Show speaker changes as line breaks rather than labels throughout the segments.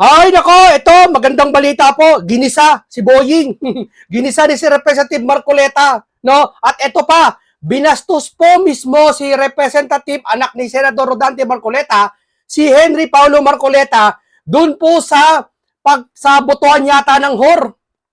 Ay, nako, ito, magandang balita po. Ginisa si Boying. Ginisa ni si Representative Marcoleta. No? At ito pa, binastos po mismo si Representative, anak ni Senador Rodante Marcoleta, si Henry Paulo Marcoleta, dun po sa pag sa botohan yata ng HOR.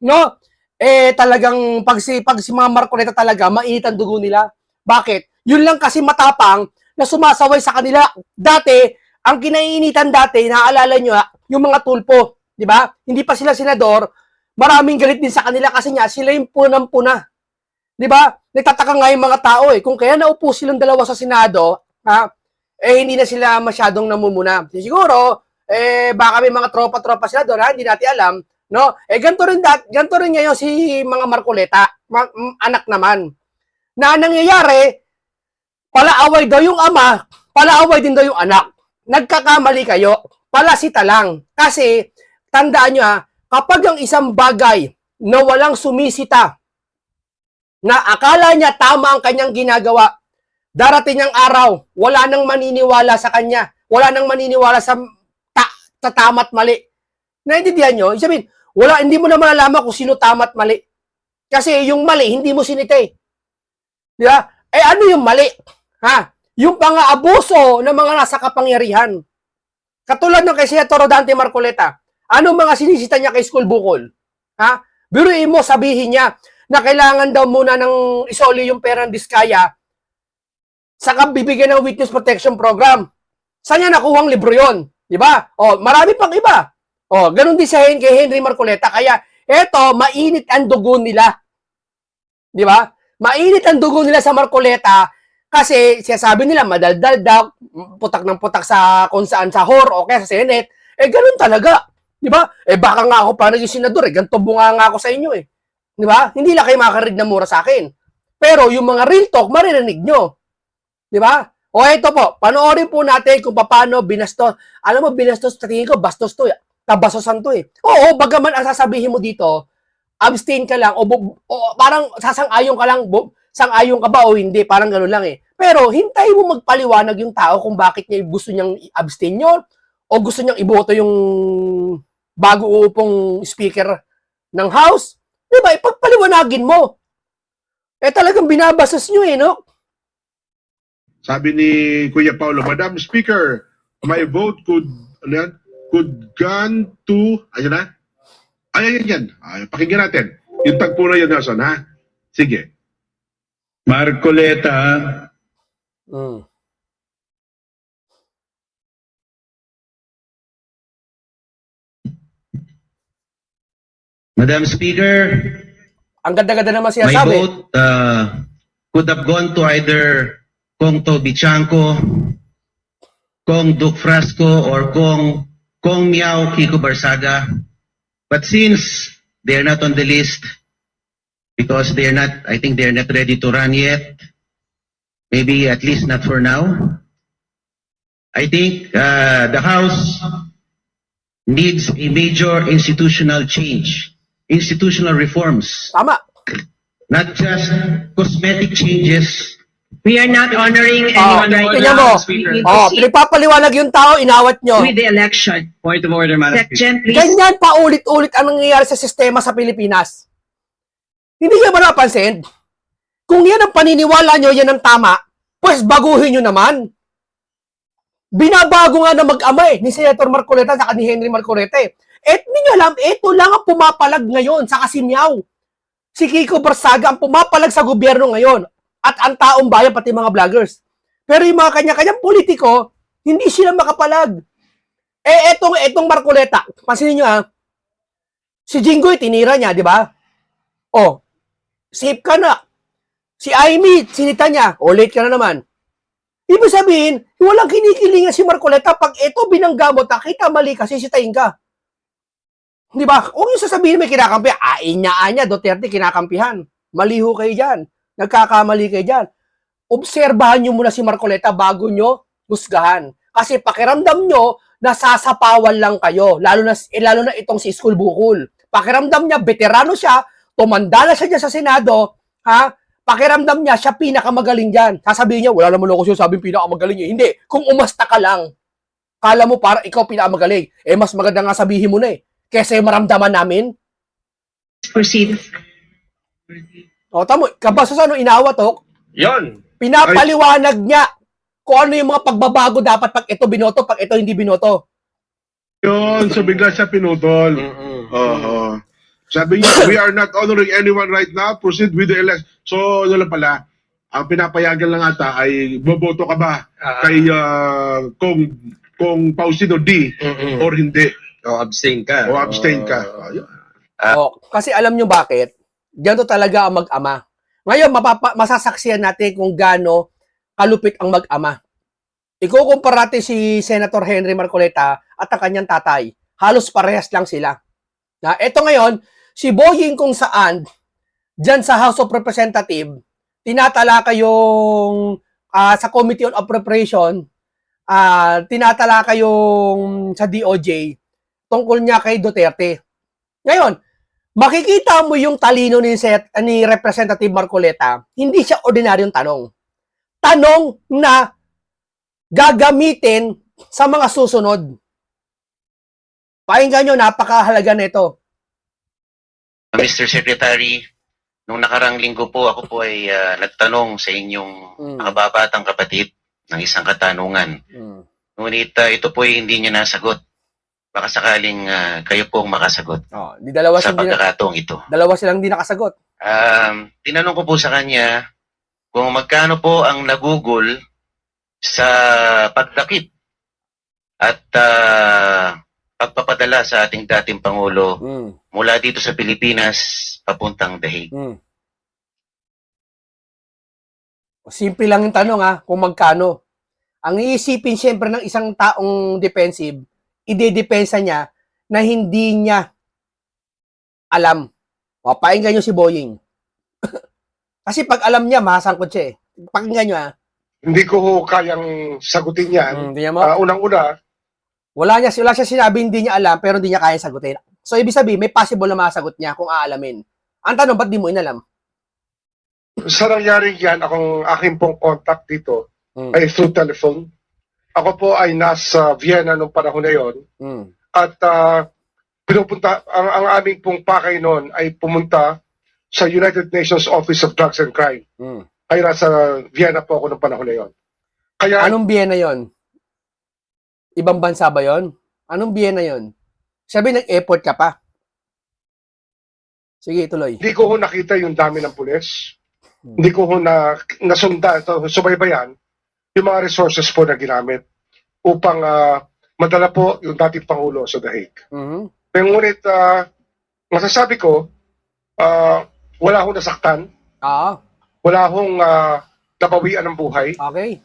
No? Eh, talagang pag si, pag si mga Marcoleta talaga, mainit ang dugo nila. Bakit? Yun lang kasi matapang na sumasaway sa kanila. Dati, ang kinaiinitan dati, naaalala nyo yung mga tulpo, di ba? Hindi pa sila senador, maraming galit din sa kanila kasi nga sila yung punang-puna. Di ba? Nagtataka nga yung mga tao eh. Kung kaya naupo silang dalawa sa Senado, ha, eh hindi na sila masyadong namumuna. Siguro, eh baka may mga tropa-tropa sila doon, ha? hindi natin alam. No? Eh ganito rin, dat, ganito rin ngayon si mga Marcoleta, ma- anak naman. Na ang nangyayari, palaaway daw yung ama, palaaway din daw yung anak. Nagkakamali kayo, palasita lang. Kasi, tandaan nyo ha, kapag ang isang bagay na walang sumisita, na akala niya tama ang kanyang ginagawa, darating ang araw, wala nang maniniwala sa kanya, wala nang maniniwala sa, ta, sa tama't mali. Naintindihan nyo? Sabihin, wala, hindi mo na malalaman kung sino tama't mali. Kasi yung mali, hindi mo sinite. Di ba? Eh ano yung mali? Ha? Yung pang-aabuso ng mga nasa kapangyarihan. Katulad ng kay Senator Rodante Marcoleta. Ano mga sinisita niya kay School Bukol? Ha? Biruin mo, sabihin niya na kailangan daw muna ng isoli yung perang diskaya saka bibigyan ng witness protection program. Saan niya nakuhang libro yon? Di ba? O, marami pang iba. O, ganun din sa kay Henry Marcoleta. Kaya, eto, mainit ang dugo nila. Di ba? Mainit ang dugo nila sa Marcoleta kasi sinasabi nila madaldal daw, putak ng putak sa kung saan sa HOR o kaya sa Senate. Eh, ganun talaga. Di ba? Eh, baka nga ako pa naging senador eh. Ganito bunga nga ako sa inyo eh. Di ba? Hindi lang kayo makakarig na mura sa akin. Pero yung mga real talk, maririnig nyo. Di ba? O ito po, panoorin po natin kung paano binastos. Alam mo, binastos, sa tingin ko, bastos to. eh. Tabasosan to eh. Oo, bagaman ang sasabihin mo dito, abstain ka lang, o, o parang sasang-ayon ka lang, bu- sang-ayon ka ba o hindi, parang gano'n lang eh. Pero hintay mo magpaliwanag yung tao kung bakit niya gusto niyang i-abstain yun, o gusto niyang iboto yung bago uupong speaker ng House. Di ba? Ipagpaliwanagin mo. Eh talagang binabastos niyo eh, no?
Sabi ni Kuya Paulo, Madam Speaker, my vote could ano yan? could gone to ayun na. Ay, ayan yan. Ay, pakinggan natin. Yung tagpo na yun, Nelson, ha? Sige.
Marcoleta,
Mm.
Madam Speaker,
Ang ganda-ganda naman
my
sinasabi.
vote uh, could have gone to either Kong Toby Chanco, Kong Duke Frasco, or Kong, Kong Miao Kiko Barsaga. But since they're not on the list, because they're not, I think they're not ready to run yet, maybe at least not for now, I think uh, the House needs a major institutional change, institutional reforms.
Tama.
not just cosmetic changes.
We are not honoring
Oh,
anyone right
tingnan mo.
now. We need to
Oh,
see
pinagpapaliwanag yung tao, inawat nyo.
with the election.
Point of order, Madam Speaker.
Section, please.
Ganyan pa ulit-ulit ang nangyayari sa sistema sa Pilipinas. Hindi niya ba napansin? Kung yan ang paniniwala nyo, yan ang tama, pues baguhin nyo naman. Binabago nga na mag-ama ni Senator Marcoleta at ni Henry Marcoleta eh. Et hindi nyo alam, ito lang ang pumapalag ngayon sa Kasimyaw. Si Kiko Barsaga ang pumapalag sa gobyerno ngayon at ang taong bayan pati mga vloggers. Pero yung mga kanya-kanyang politiko, hindi sila makapalag. Eh, etong, etong Marcoleta, pansinin nyo ha, si Jinggoy, tinira niya, di ba? Oh, safe ka na. Si Amy, sinita niya, o late ka na naman. Ibig sabihin, walang kinikilingan si Marcoleta pag ito binangga mo, kita mali kasi sitayin ka. Di ba? Huwag yung sasabihin may kinakampi. Ain niya, anya, Duterte kinakampihan. Maliho kayo dyan. Nagkakamali kayo dyan. Obserbahan nyo muna si Marcoleta bago nyo husgahan. Kasi pakiramdam nyo, nasasapawan lang kayo. Lalo na, eh, lalo na itong si School Bukol. Pakiramdam niya, veterano siya, tumanda na siya dyan sa Senado, ha? Pakiramdam niya, siya pinakamagaling dyan. Sasabihin niya, wala naman ako siya sabing pinakamagaling niya. Hindi, kung umasta ka lang. Kala mo para ikaw pinakamagaling. Eh, mas maganda nga sabihin mo na eh. Kesa yung maramdaman namin.
Proceed.
O, tamo, kabasa sa ano inawa to,
Yan.
pinapaliwanag niya kung ano yung mga pagbabago dapat pag ito binoto, pag ito hindi binoto.
Yun, so bigla siya pinutol. Oo. Sabi niya, we are not honoring anyone right now. Proceed with the election. So, ano lang pala, ang pinapayagan lang ata ay boboto ka ba kay uh, kung kung Faustino D or hindi
O abstain ka.
o abstain ka.
Oo.
Ayun.
O, kasi alam nyo bakit? Ganito talaga ang mag-ama. Ngayon, mapapa- masasaksiyan natin kung gaano kalupit ang mag-ama. Ikukumpara natin si Senator Henry Marcoleta at ang kanyang tatay. Halos parehas lang sila. Na, ito ngayon, si Boying kung saan, dyan sa House of Representative, tinatalaka yung ah, sa Committee on Appropriation, ah, tinatalaka yung sa DOJ tungkol niya kay Duterte. Ngayon, makikita mo yung talino ni, Set, ni Representative Marcoleta, hindi siya ordinaryong tanong. Tanong na gagamitin sa mga susunod. Pakinggan nyo, napakahalaga nito.
Mr. Secretary, nung nakarang linggo po ako po ay ah, nagtanong sa inyong
Mm.
kababatang kapatid ng isang katanungan. Ngunit ah, ito po ay hindi niyo nasagot. Baka sakaling ah, kayo po ang makasagot
Oh, di dalawa,
sa pagkakataong ito.
dalawa silang di nakasagot.
Um, tinanong ko po sa kanya kung magkano po ang nagugol sa pagdakip at ah, pagpapadala sa ating dating Pangulo
Mm.
mula dito sa Pilipinas papuntang Dahig.
Mm. Simple lang yung tanong ha, kung magkano. Ang iisipin siyempre ng isang taong defensive, idedepensa niya na hindi niya alam. O, pakinggan nyo si Boying. Kasi pag alam niya, masangkot siya eh. Pakinggan nyo ha.
Hindi ko kayang sagutin yan.
Mm.
Ah, Unang-una,
Wala niya, wala siya sinabi hindi niya alam, pero hindi niya kaya sagutin. So, ibig sabihin, may possible na masagot niya kung aalamin. Ang tanong, ba't di mo inalam?
sa nangyari yan, akong aking pong contact dito
Mm.
ay through telephone. Ako po ay nasa Vienna nung panahon na yon
Mm.
at ah, pinupunta, ang, ang aming pong pakay noon ay pumunta sa United Nations Office of Drugs and Crime.
Mm.
Ay nasa Vienna po ako nung panahon na yon. Kaya
Anong Vienna yon? Ibang bansa ba yon? Anong Vienna yon? Sabi nag-airport ka pa. Sige, tuloy.
hindi ko ho nakita yung dami ng pulis.
Hmm.
Hindi ko ho na nasunda, ito, subaybayan yung mga resources po na ginamit upang ah, madala po yung dating Pangulo sa Dahig.
Mhm.
Pero ngunit ah, masasabi ko, ah, wala hong nasaktan,
Ah,
wala hong ah, nabawian ng buhay,
okay.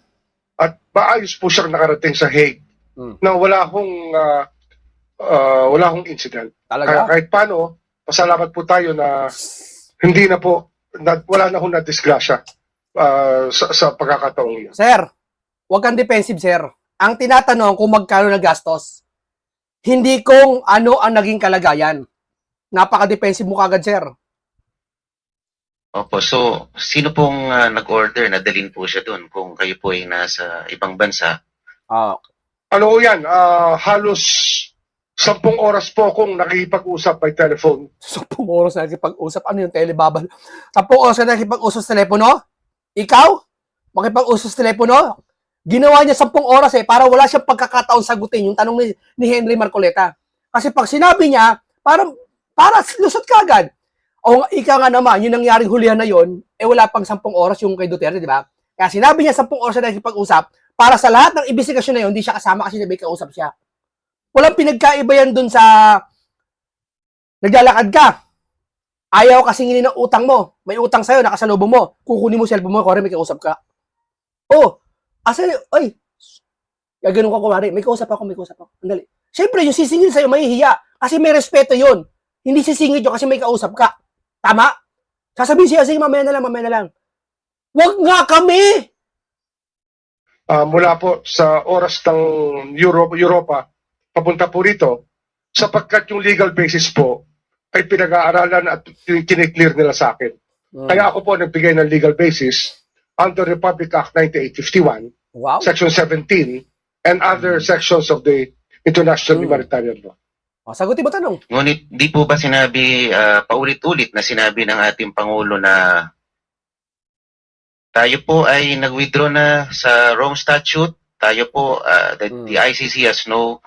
at maayos po siyang nakarating sa Hague
Hmm.
na wala hong ah, ah, wala hong incident. Kaya
Talaga?
kahit paano, pasalamat po tayo na hindi na po, na, wala na hong na-disgrasya ah, sa, sa pagkakataong yun.
Sir, huwag kang defensive, sir. Ang tinatanong kung magkano nagastos. Hindi kung ano ang naging kalagayan. Napaka-defensive mo kagad, sir.
Opo, so sino pong ah, nag-order na dalhin po siya doon kung kayo po ay nasa ibang bansa?
Ah,
Ano ho yan? Ah, halos sampung oras po akong nakikipag-usap by telephone.
Sampung oras na nakipag-usap. Ano yung telebabal? Sampung oras na nakipag-usap sa telepono? Ikaw? Makipag-usap sa telepono? Ginawa niya sampung oras eh, para wala siyang pagkakataon sagutin yung tanong ni, ni Henry Marcoleta. Kasi pag sinabi niya, parang, para lusot ka agad. O ika nga naman, yung nangyaring hulihan na yon, eh wala pang sampung oras yung kay Duterte, di ba? Kaya sinabi niya sampung oras na nakipag-usap, para sa lahat ng investigasyon na yun, hindi siya kasama kasi may kausap siya. Walang pinagkaiba yan dun sa naglalakad ka. Ayaw kasi nginin ng utang mo. May utang sa'yo, nakasalubong mo. Kukunin mo cellphone mo, kore may kausap ka. Oh, asa, oy, gaganon ka kumari, may kausap ako, may kausap ako. Andali. Siyempre, yung sisingil sa'yo, mahihiya. Kasi may respeto yon. Hindi sisingil yun kasi may kausap ka. Tama? Sasabihin siya, sige, mamaya na lang, mamaya na lang. Wag nga kami!
Ah, mula po sa oras ng Euro, Europa, papunta po rito, sapagkat yung legal basis po ay pinag-aaralan at kiniklear nila sa akin. Kaya ako po nagbigay ng legal basis under Republic Act 9851,
wow.
Section 17, and other sections of the international
Hmm.
humanitarian law.
O, sagutin mo tanong.
Ngunit di po ba sinabi ah, paulit-ulit na sinabi ng ating Pangulo na tayo po ay nag-withdraw na sa Rome Statute. Tayo po, ah, the,
Hmm.
the ICC has no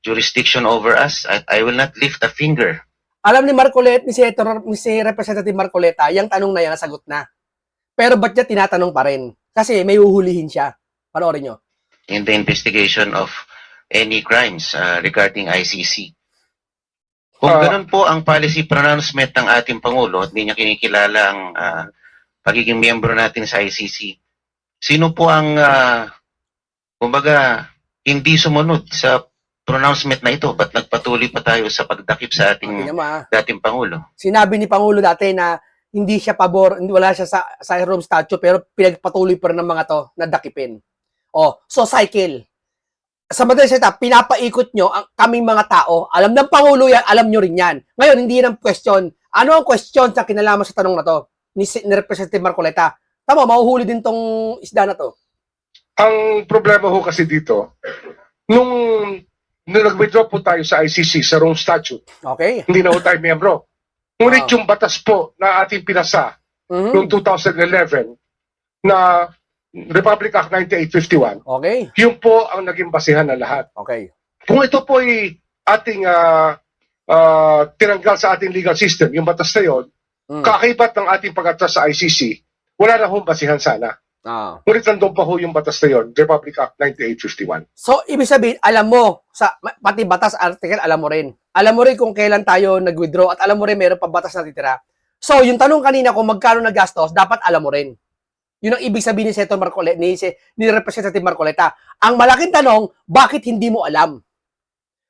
jurisdiction over us. I, I will not lift a finger.
Alam ni Marcolet, ni Senator, ni si Representative Marcoleta, yung tanong na yan, nasagot na. Pero ba't niya tinatanong pa rin? Kasi may uhulihin siya. Panoorin nyo.
in the investigation of any crimes uh, regarding ICC. Kung
Ah.
ganun po ang policy pronouncement ng ating Pangulo at hindi niya kinikilala ang ah, pagiging miyembro natin sa ICC, sino po ang, ah, kumbaga, hindi sumunod sa pronouncement na ito? Ba't nagpatuloy pa tayo sa pagdakip sa ating
ah.
dating Pangulo?
Sinabi ni Pangulo dati na hindi siya pabor, hindi wala siya sa, sa Rome Statute, pero pinagpatuloy pa rin ng mga to na dakipin. O, so cycle. Sa madaling salita, pinapaikot nyo ang kaming mga tao. Alam ng Pangulo yan, alam nyo rin yan. Ngayon, hindi yan ang question. Ano ang question na kinalaman sa tanong na to? Ni, ni Representative Marcoleta. Tama, mahuhuli din tong isda na to.
Ang problema ho kasi dito, nung, nung nag-withdraw po tayo sa ICC, sa Rome Statute,
Okay?
hindi na ho tayo miyembro. Ngunit
Ah.
yung batas po na ating pinasa
Mhm.
noong 2011 na Republic Act 9851,
Okay?
yun po ang naging basihan ng lahat.
Okay.
Kung ito po ay ating ah, ah, tinanggal sa ating legal system, yung batas na yun,
Mm.
kaakibat ng ating pag-atras sa ICC, wala na hong basihan sana.
Ah.
Ngunit nandun pa ho yung batas na yun, Republic Act 9851.
So, ibig sabihin, alam mo, sa pati batas article, alam mo rin. Alam mo rin kung kailan tayo nag-withdraw at alam mo rin meron pa batas na titira. So, yung tanong kanina kung magkano nagastos, dapat alam mo rin. Yun ang ibig sabihin ni Senator Marcoleta, ni, si- ni Representative Marcoleta. Ang malaking tanong, bakit hindi mo alam?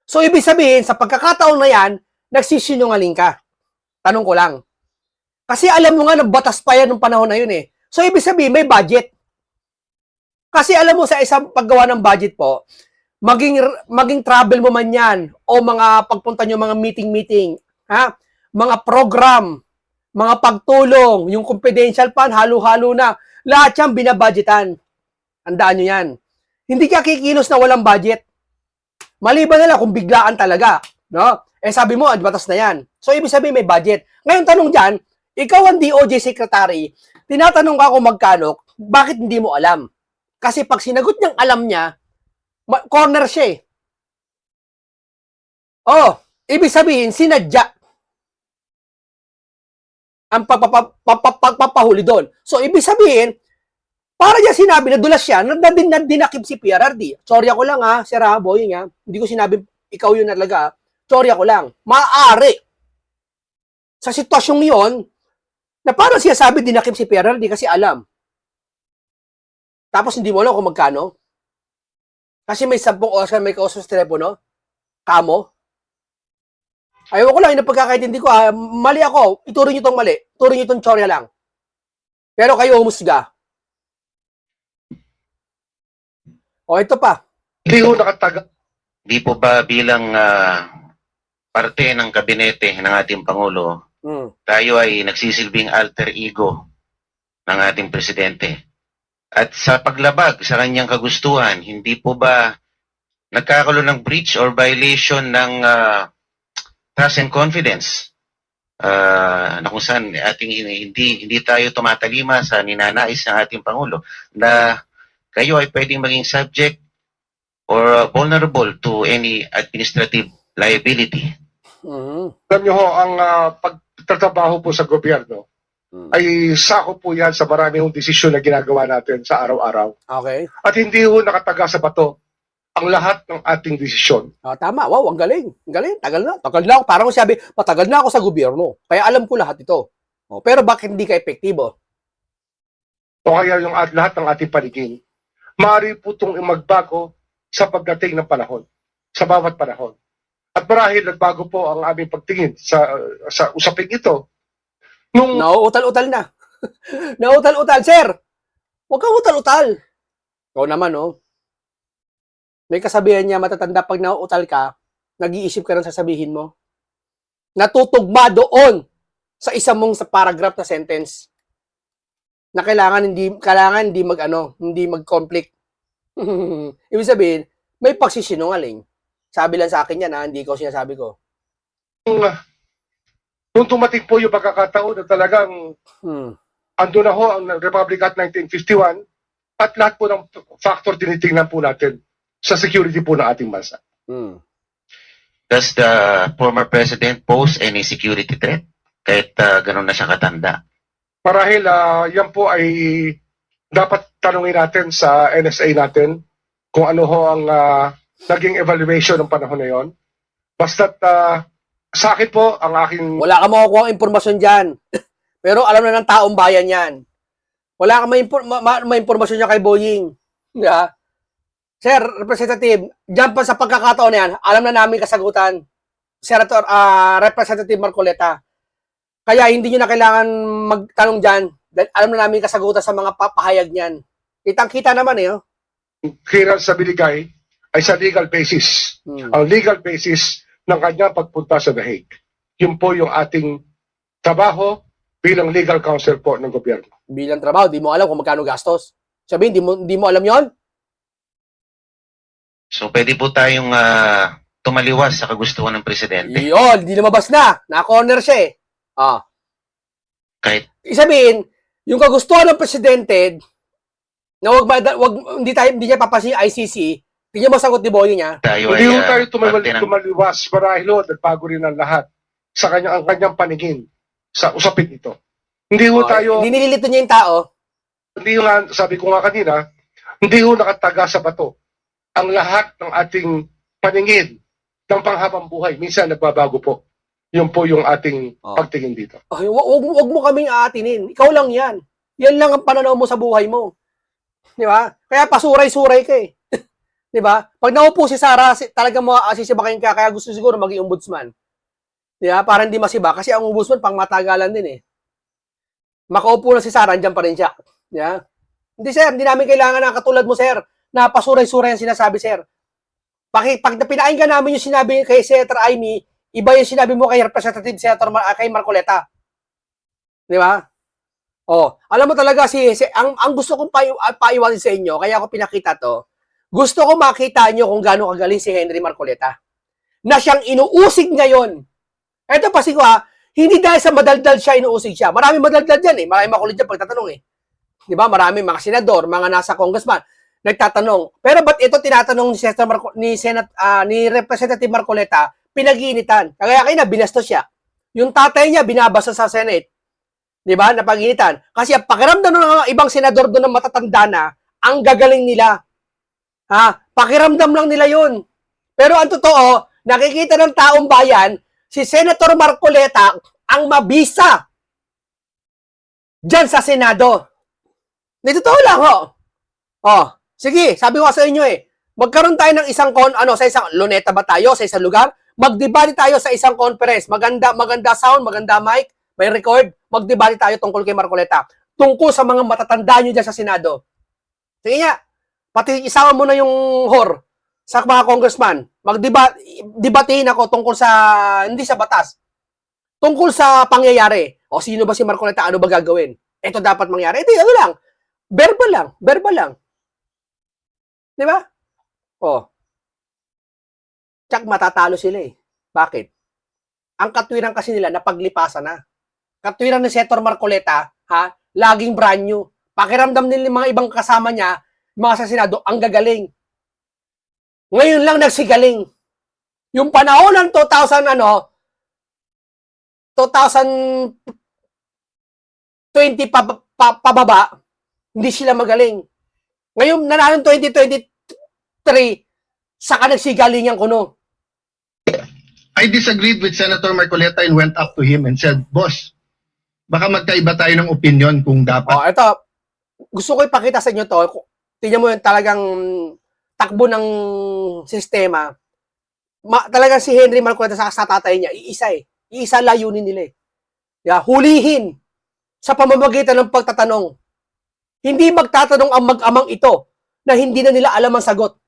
So, ibig sabihin, sa pagkakataon na yan, nagsisinungaling ka. Tanong ko lang. Kasi alam mo nga, nagbatas pa yan nung panahon na yun eh. So, ibig sabihin, may budget. Kasi alam mo, sa isang paggawa ng budget po, maging maging travel mo man yan o mga pagpunta nyo mga meeting-meeting, ha? Mga program, mga pagtulong, yung confidential fund, halo-halo na. Lahat yan binabudgetan. Handaan nyo yan. Hindi ka kikilos na walang budget. Maliban na lang kung biglaan talaga. No? Eh sabi mo, batas na yan. So ibig sabihin may budget. Ngayon tanong dyan, ikaw ang DOJ secretary, tinatanong ka kung magkano, bakit hindi mo alam? Kasi pag sinagot niyang alam niya, corner siya eh. Oh, ibig sabihin, sinadya ang pagpapa- pagpa- pagpapahuli doon. So, ibig sabihin, para niya sinabi na dulas siya, na, na, na dinakip si PRRD. Sorry ako lang ha, Sir ha, boy nga. Hindi ko sinabi, ikaw yun talaga. Sorry ako lang. Maaari. Sa sitwasyong yon na parang siya sabi dinakip si PRRD kasi alam. Tapos hindi mo alam kung magkano. Kasi may sampung oras ka may kausap sa telepono. Kamo. Ayaw ko lang, yung pagkakaintindi ko, ah, mali ako. Ituro nyo itong mali. Ituro nyo itong tsorya lang. Pero kayo humusga. O, ito pa.
Hindi ho nakataga
Di po ba bilang ah, parte ng kabinete ng ating Pangulo,
Mm.
tayo ay nagsisilbing alter ego ng ating presidente. At sa paglabag sa kanyang kagustuhan, hindi po ba nagkakaroon ng breach or violation ng ah, trust and confidence? Ah, na kung saan ating hindi hindi tayo tumatalima sa ninanais ng ating pangulo na kayo ay pwedeng maging subject or uh, vulnerable to any administrative liability.
Mhm.
alam nyo ho, ang ah, pagtatrabaho po sa gobyerno
Mm.
ay sako po yan sa marami hong desisyon na ginagawa natin sa araw-araw.
Okay.
At hindi ho nakataga sa bato ang lahat ng ating desisyon.
Ah, tama. Wow, ang galing. Ang galing. Tagal na. Tagal na ako. Parang sabi, matagal na ako sa gobyerno. Kaya alam ko lahat ito. Oh, pero bakit hindi ka epektibo?
O kaya yung at, lahat ng ating paligid. Maaari po itong magbago sa pagdating ng panahon. Sa bawat panahon. At marahil nagbago po ang aming pagtingin sa sa usaping ito. Nung
Nauutal-utal na. Nauutal-utal. Sir, huwag kang utal-utal. Ikaw naman, oh. May kasabihan niya, matatanda pag nauutal ka, nag-iisip ka ng sasabihin mo. Natutugma doon sa isang mong sa paragraph na sentence na kailangan hindi kailangan hindi mag ano, hindi mag-conflict. Ibig sabihin, may pagsisinungaling. Sabi lang sa akin yan, ha? hindi ko sinasabi ko.
Kung, ah, Nung tumating po yung pagkakataon na talagang
Hmm.
ando na ho ang Republic Act 1951 at lahat po ng factor tinitingnan po natin sa security po ng ating bansa.
Hmm.
Does the former president pose any security threat? Kahit uh, ganun na siya katanda.
Marahil ah, yan po ay dapat tanungin natin sa NSA natin kung ano ho ang ah, naging evaluation ng panahon na yon. Basta't ah, sa akin po, ang aking
Wala ka makukuha impormasyon dyan. Pero alam na ng taong bayan yan. Wala ka may, ma- ma- may impormasyon niya kay Boying. Yeah. Sir, Representative, dyan pa sa pagkakataon na yan, alam na namin kasagutan. Senator, ah, Representative Marcoleta. Kaya hindi nyo na kailangan magtanong dyan. Dahil alam na namin kasagutan sa mga papahayag niyan. Kitang-kita naman eh. Oh.
clearance sa binigay ay sa legal basis.
Hmm.
Ang legal basis ng kanyang pagpunta sa The Hague. Yun po yung ating trabaho bilang legal counsel po ng gobyerno.
Bilang trabaho, di mo alam kung magkano gastos. Sabihin, di mo, di mo alam yon
So pwede po tayong ah, tumaliwas sa kagustuhan ng presidente.
Yun, di lumabas na. Na-corner siya eh. Ah.
Kahit
Isabihin, yung kagustuhan ng presidente na wag, wag hindi tayo hindi niya papasin yung ICC, tingnan mo sagot ni Boy niya.
tayo
Hindi
ay ah,
tayo tumal-
ng-
tumaliwas marahil ho, nagbago rin ang lahat sa kanyang, ang kanyang paningin sa usapin ito. Hindi ho
Oh,
tayo,
Hindi nililito niya yung tao.
hindi ho nga, sabi ko nga kanina, hindi ho nakataga sa bato ang lahat ng ating paningin ng panghabang buhay. Minsan nagbabago po. Yun po yung ating
Oh.
pagtingin dito.
Oh, wag, wag, wag mo kaming aatinin. Ikaw lang yan. Yan lang ang pananaw mo sa buhay mo. Di ba? Kaya pasuray-suray ka eh. Di ba? Pag naupo si Sarah, si, talagang mo asisibakin ka, kaya gusto siguro maging ombudsman. Di ba? Para hindi masiba. Kasi ang ombudsman, pang matagalan din eh. Makaupo na si Sarah, andyan pa rin siya. Di ba? Hindi sir, hindi namin kailangan ng katulad mo sir, na pasuray-suray ang sinasabi sir. Paki, pag pinainggan namin yung sinabi kay Senator Amy, iba yung sinabi mo kay Representative Senator Mar- ah, kay Marcoleta. Di ba? Oh, alam mo talaga si, si ang ang gusto kong paiw, paiwanin sa inyo, kaya ako pinakita to. Gusto ko makita nyo kung gaano kagaling si Henry Marcoleta. Na siyang inuusig ngayon. Ito pa ko ha, hindi dahil sa madaldal siya inuusig siya. Maraming madaldal dyan eh. Maraming makulit dyan pagtatanong eh. Di ba? Maraming mga senador, mga nasa congressman nagtatanong. Pero ba't ito tinatanong ni Senator Marco, ni Senat ah, ni Representative Marcoleta pinag-iinitan? Kaya kaya na binastos siya. Yung tatay niya binabasa sa Senate. 'Di ba? Napag-initan. Kasi ang pakiramdam ng ibang senador doon ng matatanda na, ang gagaling nila. Ha? Pakiramdam lang nila 'yun. Pero ang totoo, nakikita ng taong bayan, si Senator Marcoleta ang mabisa diyan sa Senado. Di totoo lang, ho. Oh, sige, sabi ko sa inyo eh, magkaroon tayo ng isang kon ano sa isang luneta ba tayo sa isang lugar? Magdebate tayo sa isang conference. Maganda maganda sound, maganda mic, may record. Magdebate tayo tungkol kay Marcoleta. Tungkol sa mga matatanda nyo dyan sa Senado. Sige nga, pati isama mo na yung HOR sa mga congressman. Magdebate, debatehin ako tungkol sa, hindi sa batas, tungkol sa pangyayari. O sino ba si Marcoleta? Ano ba gagawin? Ito dapat mangyari. Ito, ano lang. Verbal lang. Verbal lang. Di ba? Oh. Tsak matatalo sila eh. Bakit? Ang katwiran kasi nila napaglipasan na. Katwiran ni Senator Marcoleta, ha? Laging brand new. Pakiramdam nila mga ibang kasama niya, mga sa Senado, ang gagaling. Ngayon lang nagsigaling. Yung panahon ng 2000 ano, 2020 pa, pa, pababa, hindi sila magaling. Ngayon, nanalo 2023, saka nagsigalingan ko no.
I disagreed with Senator Marcoleta and went up to him and said, Boss, baka magkaiba tayo ng opinion kung dapat
Oh, ito, gusto ko ipakita sa inyo to. Tingnan mo yung talagang takbo ng sistema. Ma, talagang si Henry Marcoleta sa, sa tatay niya, iisa eh. Iisa layunin nila eh. Yeah, hulihin sa pamamagitan ng pagtatanong. Hindi magtatanong ang mag-amang ito na hindi na nila alam ang sagot.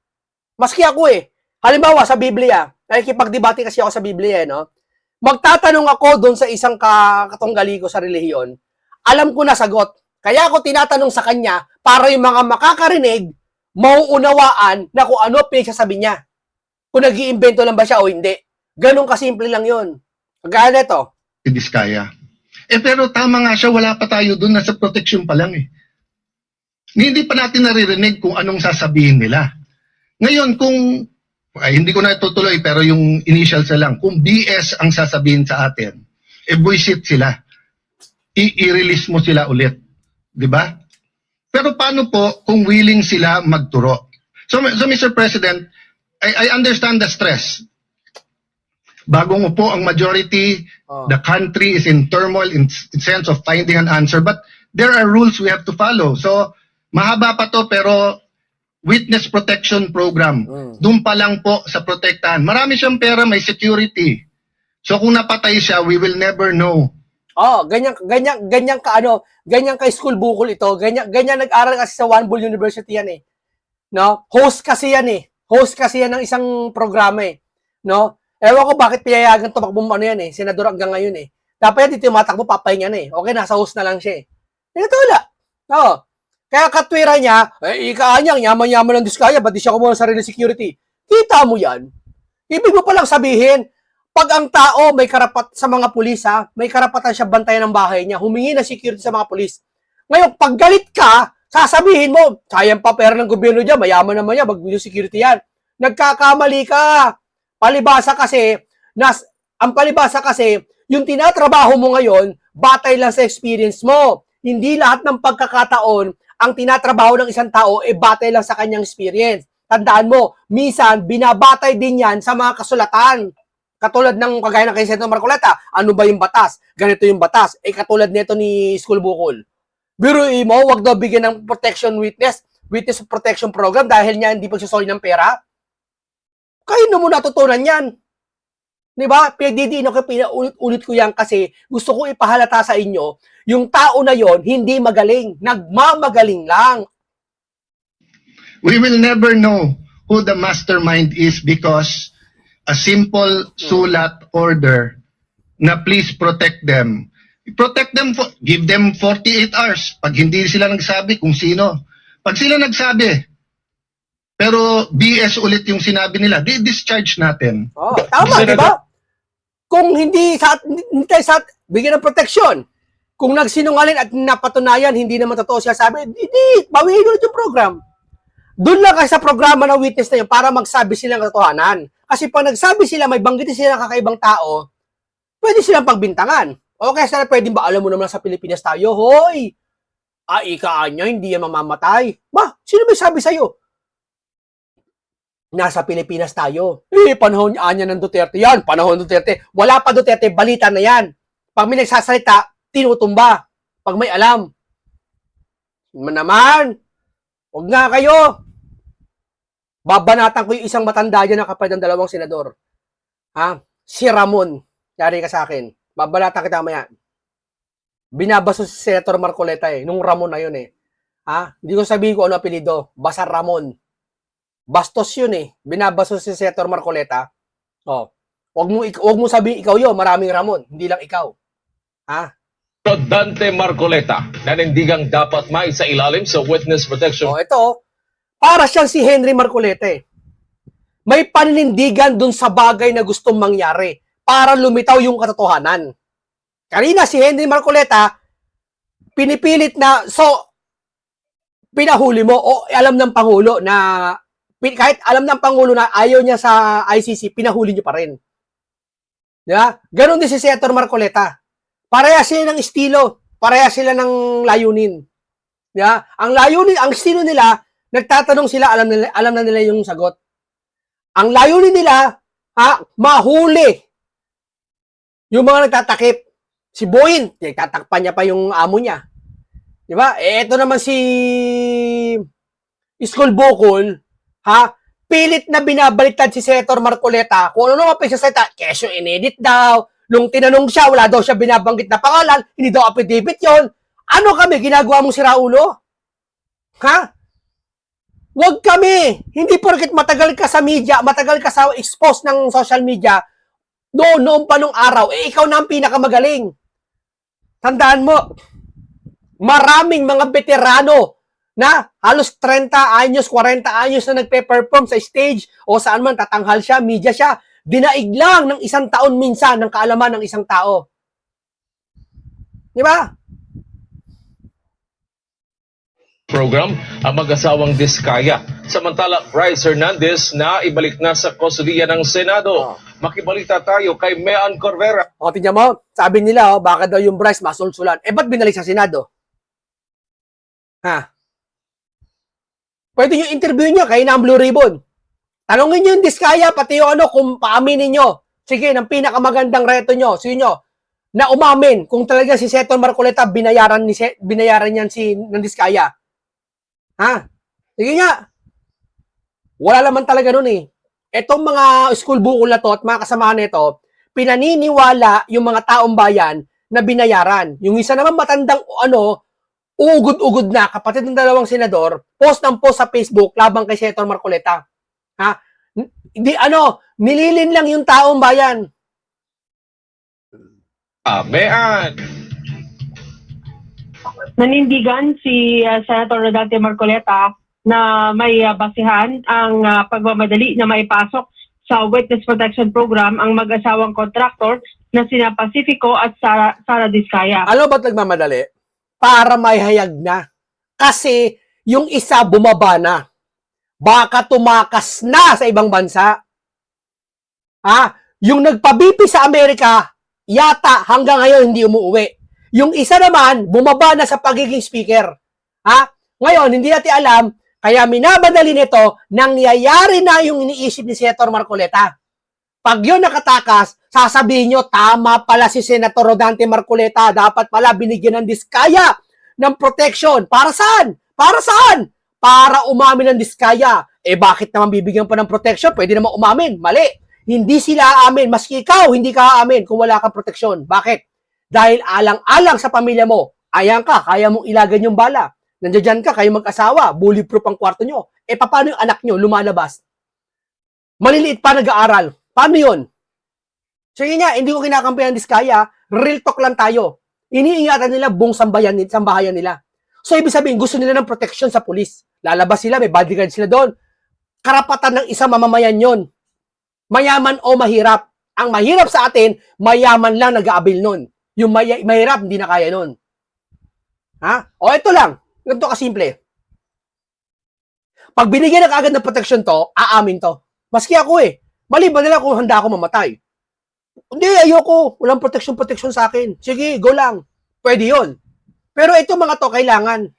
Maski ako eh. Halimbawa sa Biblia, nakikipagdebate kasi ako sa Biblia eh, no? Magtatanong ako doon sa isang ka- katunggali ko sa relihiyon, alam ko na sagot. Kaya ako tinatanong sa kanya para yung mga makakarinig mauunawaan na kung ano pinagsasabi niya. Kung nag iimbento lang ba siya o hindi. Ganun kasimple lang yun. Kagaya nito.
si Diskaya. Eh pero tama nga siya, wala pa tayo doon, nasa protection pa lang eh. Hindi pa natin naririnig kung anong sasabihin nila. Ngayon, kung, ay, hindi ko na itutuloy, pero yung initials na lang, kung BS ang sasabihin sa atin, eh buisit sila. I-release mo sila ulit. Di ba? Pero paano po kung willing sila magturo? So, so Mr. President, I, I understand the stress. Bagong upo ang majority,
Oh.
the country is in turmoil in, in sense of finding an answer, but there are rules we have to follow. So, mahaba pa to pero witness protection program.
Mm.
Doon pa lang po sa protektahan. Marami siyang pera, may security. So kung napatay siya, we will never know.
Oh, ganyan ganyan ganyan ka ano, ganyan ka school bukol ito. Ganyan ganyan nag-aral kasi sa One Bull University yan eh. No? Host kasi yan eh. Host kasi yan ng isang programa eh. No? Ewan ko bakit pinayagan tumakbo ano yan eh. Senador hanggang ngayon eh. Dapat yan dito tumatakbo papahinga na eh. Okay, nasa host na lang siya eh. Ito wala. Oo. Kaya katwira niya, eh, ikaanyang, yaman-yaman ng diskaya, ba't di siya kumuha ng sarili security? Kita mo yan. Ibig mo palang sabihin, pag ang tao may karapat sa mga pulis ha, may karapatan siya bantayan ng bahay niya, humingi ng security sa mga pulis. Ngayon, pag galit ka, sasabihin mo, sayang pa pera ng gobyerno dyan, mayaman naman yan, mag security yan. Nagkakamali ka. Palibasa kasi, nas, ang palibasa kasi, yung tinatrabaho mo ngayon, batay lang sa experience mo. Hindi lahat ng pagkakataon, ang tinatrabaho ng isang tao, e batay lang sa kanyang experience. Tandaan mo, minsan, binabatay din yan sa mga kasulatan. Katulad ng kagaya ng kay Senator Marcoleta, ano ba yung batas? Ganito yung batas. Eh katulad nito ni School Bukol. Biruin mo, wag daw bigyan ng protection witness, witness protection program dahil niya hindi pagsasoli ng pera. Kayo na mo natutunan yan. Di ba? Pinagdidiin ako, pinaulit-ulit ko yan kasi gusto ko ipahalata sa inyo, yung tao na yon hindi magaling. Nagmamagaling lang.
We will never know who the mastermind is because a simple sulat order na please protect them. Protect them, for, give them 48 hours. Pag hindi sila nagsabi kung sino. Pag sila nagsabi, pero BS ulit yung sinabi nila, di discharge natin.
Oh, tama, di ba? Kung hindi sa hindi tayo sa bigyan ng proteksyon. Kung nagsinungaling at napatunayan hindi naman totoo siya sabi, hindi, bawiin ulit yung program. Doon lang kasi sa programa ng witness na yun para magsabi sila ng katotohanan. Kasi pag nagsabi sila, may banggitin sila ng kakaibang tao, pwede silang pagbintangan. Okay, sana pwede ba, alam mo naman sa Pilipinas tayo, hoy, ah, ikaan niya, hindi yan mamamatay. Ba, sino may sabi sa'yo? Nasa Pilipinas tayo. Eh, panahon niya ng Duterte yan. Panahon ng Duterte. Wala pa Duterte, balita na yan. Pag may nagsasalita, tinutumba. Pag may alam. Man naman, huwag nga kayo. Babanatan ko yung isang matanda dyan na kapatid ng dalawang senador. Ha? Si Ramon. Yari ka sa akin. Babanatan kita maya. Binabaso si Senator Marcoleta eh. Nung Ramon na yun eh. Ha? Hindi ko sabihin ko ano apelido. Basta Ramon. Bastos yun eh. Binabaso si Senator Marcoleta. Oh. Wag mo wag mo sabihin ikaw 'yo, maraming Ramon, hindi lang ikaw. Ha?
Dante Marcoleta, nanindigang dapat may sa ilalim sa witness protection
So ito, para siyang si Henry Marcoleta eh. May paninindigan dun sa bagay na gustong mangyari para lumitaw yung katotohanan. Kanina si Henry Marcoleta, pinipilit na, so, pinahuli mo o alam ng Pangulo na kahit alam ng Pangulo na ayaw niya sa ICC, pinahuli niyo pa rin. Di ba? Ganon din si Senator Marcoleta. Pareha sila ng estilo. Pareha sila ng layunin. Di ba? Ang layunin, ang estilo nila, nagtatanong sila, alam, nila, alam na nila yung sagot. Ang layunin nila, ha, mahuli. Yung mga nagtatakip. Si Boyin, tatakpan niya pa yung amo niya. Di ba? Eh, ito naman si Iskol Bokol, ha, pilit na binabaliktad si Senator Marcoleta kung ano naman pinagsasalita, kesyo inedit daw, nung tinanong siya, wala daw siya binabanggit na pangalan, hindi daw affidavit yon. Ano kami, ginagawa mong si Raulo? Ha? Huwag kami. Hindi porket matagal ka sa media, matagal ka sa expose ng social media, noon, noon pa nung araw, eh ikaw na ang pinakamagaling. Tandaan mo, maraming mga veterano na halos 30 anyos, 40 anyos na nagpe-perform sa stage o saan man tatanghal siya, media siya, dinaig lang ng isang taon minsan ng kaalaman ng isang tao. Di ba?
Program ang mag-asawang Diskaya. Samantala, Bryce Hernandez na ibalik na sa kustodiya ng Senado. Makibalita tayo kay Mean Corvera.
O, tingnan mo, sabi nila, oh, baka daw yung Bryce masulsulan. Eh, ba't binalik sa Senado? Ha? Pwede nyo interview nyo kay ng Blue Ribbon. Tanongin nyo yung Diskaya, pati yung ano, kung paaminin nyo. Sige, ng pinakamagandang reto nyo, sino nyo, na umamin kung talaga si Seton Marcoleta binayaran ni binayaran niyan si ng Diskaya. Ha? Sige nga. Wala naman talaga nun eh. Etong mga school bukol na to at mga kasamahan nito, pinaniniwala yung mga taong bayan na binayaran. Yung isa naman matandang ano, ugod-ugod na kapatid ng dalawang senador, post ng post sa Facebook labang kay Senator Marcoleta. Ha? Hindi ano, nililin lang yung taong bayan.
Ah, Mean.
Nanindigan si uh, Senator Rodante Marcoleta na may uh, basihan ang uh, pagmamadali na maipasok sa Witness Protection Program ang mag-asawang contractor na sina Pacifico at Sara, Sara Diskaya.
Ano ba't nagmamadali? Para may hayag na. Kasi yung isa bumaba na. Baka tumakas na sa ibang bansa. Ha? Yung nagpabipi sa Amerika, yata hanggang ngayon hindi umuwi. Yung isa naman, bumaba na sa pagiging speaker. Ha? Ngayon, hindi natin alam, kaya minabadali nito, nangyayari na yung iniisip ni Senator Marcoleta. Pag yun nakatakas, sasabihin nyo, tama pala si Senator Rodante Marcoleta. Dapat pala binigyan ng diskaya ng protection. Para saan? Para saan? Para umamin ng diskaya. Eh bakit naman bibigyan pa ng protection? Pwede naman umamin. Mali. Hindi sila aamin. Maski ikaw, hindi ka aamin kung wala kang proteksyon. Bakit? Dahil alang-alang sa pamilya mo. Ayan ka, kaya mong ilagan yung bala. Nandiyan ka, kayo mag-asawa, bulletproof ang kwarto nyo. Eh, paano yung anak nyo lumalabas? Maliliit pa nag-aaral. Paano yun? Sige nga, hindi ko kinakampihan ng diskaya. Real talk lang tayo. Iniingatan nila buong sambayan, sambahayan nila. So, ibig sabihin, gusto nila ng protection sa pulis. Lalabas sila, may bodyguard sila doon. Karapatan ng isang mamamayan yon. Mayaman o mahirap. Ang mahirap sa atin, mayaman lang nag-aabil nun. Yung may- mahirap, hindi na kaya nun. Ha? O, ito lang. Ganito kasimple. Pag binigyan na kaagad ng protection to, aamin to. Maski ako eh. Maliban nila kung handa ako mamatay. Hindi, ayoko. Walang protection-protection sa akin. Sige, go lang. Pwede yon. Pero ito mga to, kailangan.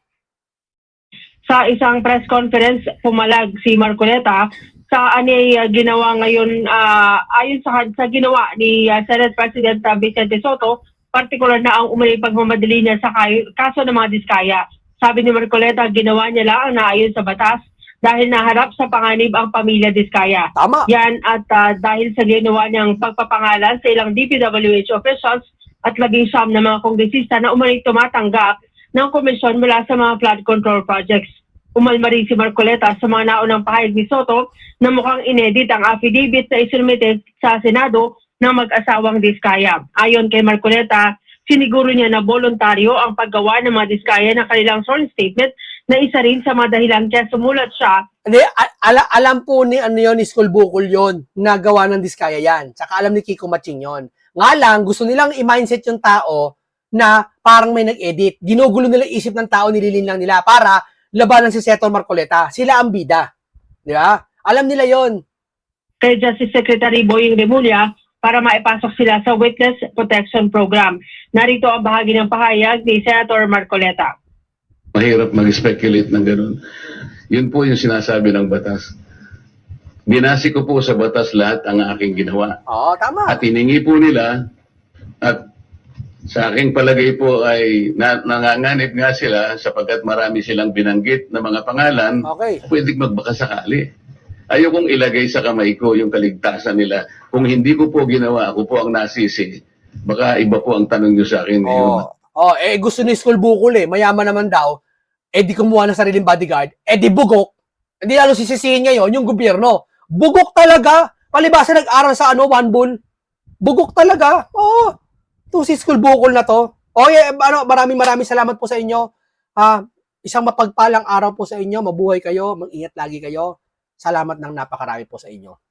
Sa isang press conference, pumalag si Marcoleta sa ani uh, ginawa ngayon ah, ayon sa sa ginawa ni uh, Senate President uh, Vicente Soto, partikular na ang umali pagmamadali niya sa kaso ng mga diskaya. Sabi ni Marcoleta, ginawa niya lang ang naayon sa batas dahil naharap sa panganib ang pamilya Diskaya.
Tama.
Yan at ah, dahil sa ginawa niyang pagpapangalan sa ilang DPWH officials at labing siyam na mga kongresista na umaling tumatanggap ng komisyon mula sa mga flood control projects. Umalma rin si Marcoleta sa mga naunang pahayag ni Soto na mukhang inedit ang affidavit na isubmitted sa Senado ng mag-asawang Diskaya. Ayon kay Marcoleta, siniguro niya na voluntaryo ang paggawa ng mga Diskaya ng kanilang sworn statement na isa rin sa mga dahilan kaya sumulat siya
Hindi, ala- alam po ni ano yun, ni School Bukol yun, na gawa ng diskaya yan. Tsaka alam ni Kiko Maching yun. Nga lang, gusto nilang i-mindset yung tao na parang may nag-edit. Ginugulo nila isip ng tao, nililin lang nila para labanan si Seto Marcoleta. Sila ang bida. Di ba? Alam nila yon.
kay Justice Secretary Boying Remulla para maipasok sila sa Witness Protection Program. Narito ang bahagi ng pahayag ni Senator Marcoleta.
mahirap mag-speculate ng ganun. Yun po yung sinasabi ng batas. Binasi ko po sa batas lahat ang aking ginawa.
Oo, tama.
At hiningi po nila at sa aking palagay po ay na, nanganganib nga sila sapagkat marami silang binanggit na mga pangalan,
Okay.
pwedeng magbakasakali. Ayokong ilagay sa kamay ko yung kaligtasan nila. Kung hindi ko po ginawa, ako po ang nasisi. Baka iba po ang tanong nyo sa akin.
Oh, oh, eh gusto ni School Bukol eh, mayaman naman daw. Eh di kumuha ng sariling bodyguard. Eh di bugok. Hindi lalo sisisihin ngayon yung gobyerno. Bugok talaga. Palibasa nag-aral sa ano, one bull. Bugok talaga. Oo. Oh, to si School Bukol na to. Oh, yeah, ano, maraming maraming salamat po sa inyo. Ah, Isang mapagpalang araw po sa inyo. Mabuhay kayo. Mag-ingat lagi kayo. Salamat ng napakarami po sa inyo.